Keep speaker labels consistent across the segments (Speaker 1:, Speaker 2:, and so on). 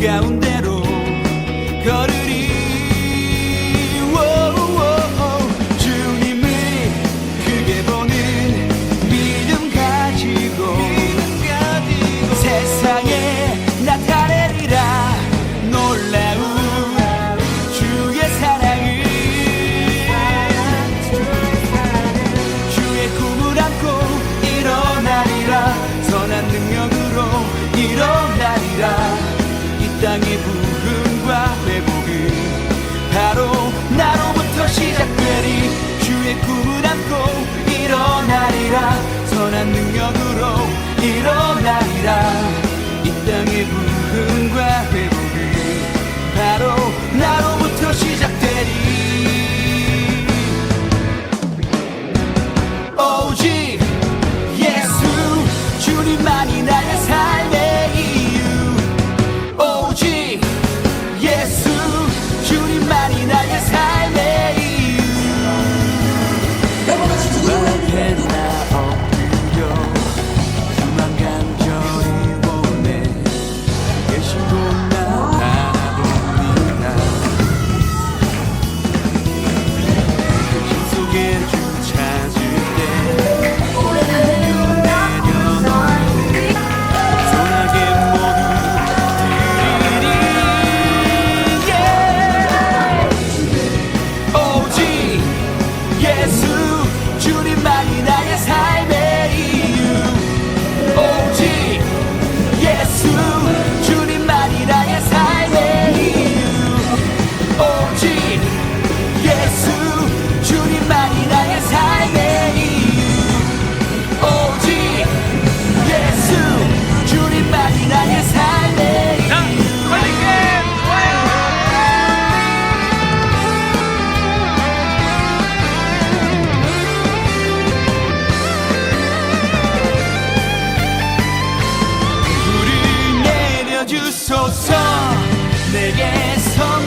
Speaker 1: 이 주 주소서. 내게 성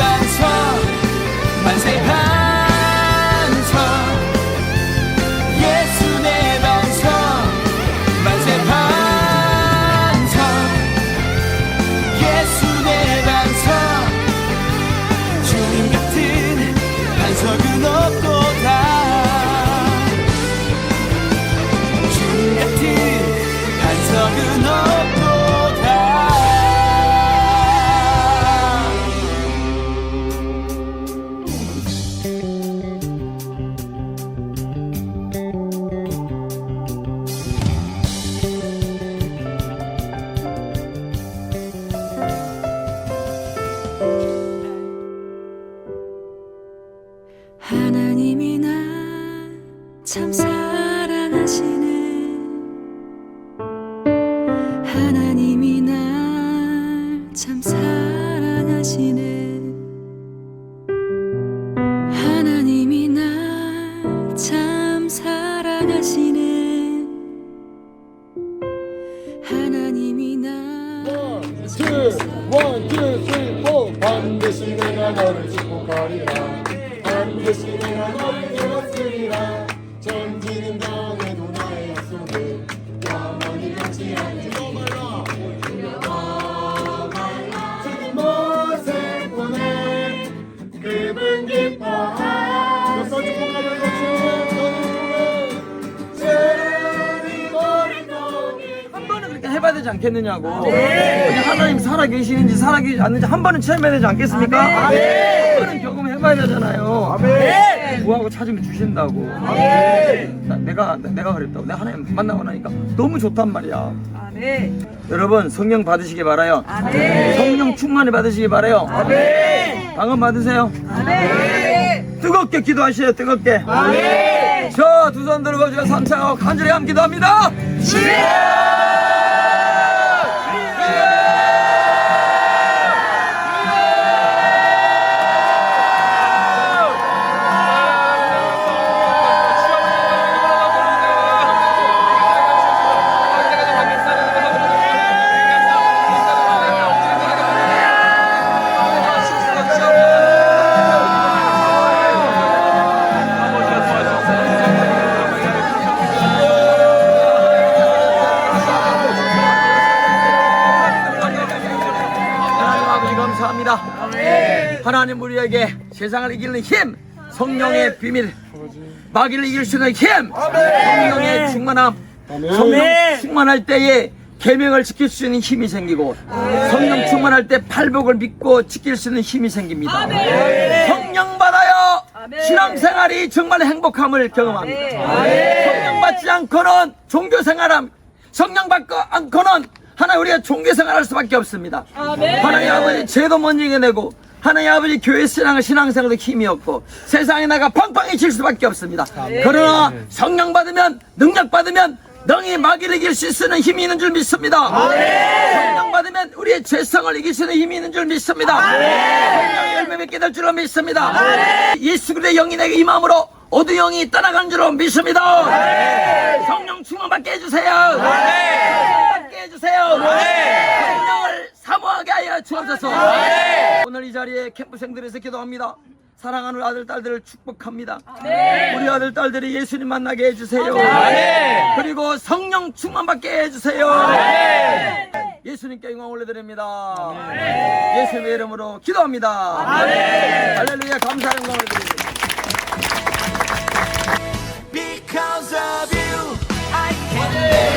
Speaker 1: 예
Speaker 2: 참 사랑하시는 하나님이 날 참 사랑하시는 하나님이 날 참 사랑하시는 하나님이 날.
Speaker 3: 반드시 내가 너를 축복하리라. 반드시 내가 너를 기뻐하. 역사 너는
Speaker 4: 한 번은 그렇게 해봐야 되지 않겠느냐고. 어디 하나님 살아 계시는지 살아 계시지 않는지 한 번은 체험해야 되지 않겠습니까? 한 번은 경험해봐야 되잖아요. 구하고 찾으면 주신다고. 나- 내가 내가 그랬다고. 내가 하나님 만나고 나니까 너무 좋단 말이야. 여러분 성령 받으시기 바라요. 성령 충만히 받으시기 바라요. 방언 받으세요. 뜨겁게 기도하시요 뜨겁게. 저 두 손 들고 제가 삼창하고 간절히 함 기도합니다. 주 하나님 우리에게 세상을 이기는 힘, 성령의 비밀, 마귀를 이길 수 있는 힘, 성령의 충만함, 성령 충만할 때에 계명을 지킬 수 있는 힘이 생기고 성령 충만할 때 팔복을 믿고 지킬 수 있는 힘이 생깁니다. 성령 받아요. 신앙생활이 정말 행복함을 경험합니다. 성령 받지 않고는 종교생활함, 성령 받고 않고는 하나 우리가 종교생활할 수밖에 없습니다. 하나님 아버지 죄도 못 이겨내고 하나님 아버지 교회 신앙 신앙생활도 힘이 없고 세상에 나가 팡팡이 칠 수밖에 없습니다. 그러나 성령 받으면 능력 받으면 능히 마귀를 이길 수 있는 힘이 있는 줄 믿습니다. 성령 받으면 우리의 죄성을 이길 수 있는 힘이 있는 줄 믿습니다. 성령의 열매 맺게 될 줄로 믿습니다. 예수 그리스도의 영이 내게 임함으로 어두 영이 떠나간 줄로 믿습니다. 성령 충만 받게 해주세요. 받게 해주세요. 하여 주옵소서. 오늘 이 자리에 캠프생들에서 기도합니다. 사랑하는 아들 딸들을 축복합니다. 아멘. 우리 아들 딸들이 예수님 만나게 해주세요. 아멘. 그리고 성령 충만받게 해주세요. 아멘. 예수님께 영광 올려드립니다. 아멘. 예수님의 이름으로 기도합니다. 아멘. 할렐루야 감사 영광 올려드립니다. Because of you, I can.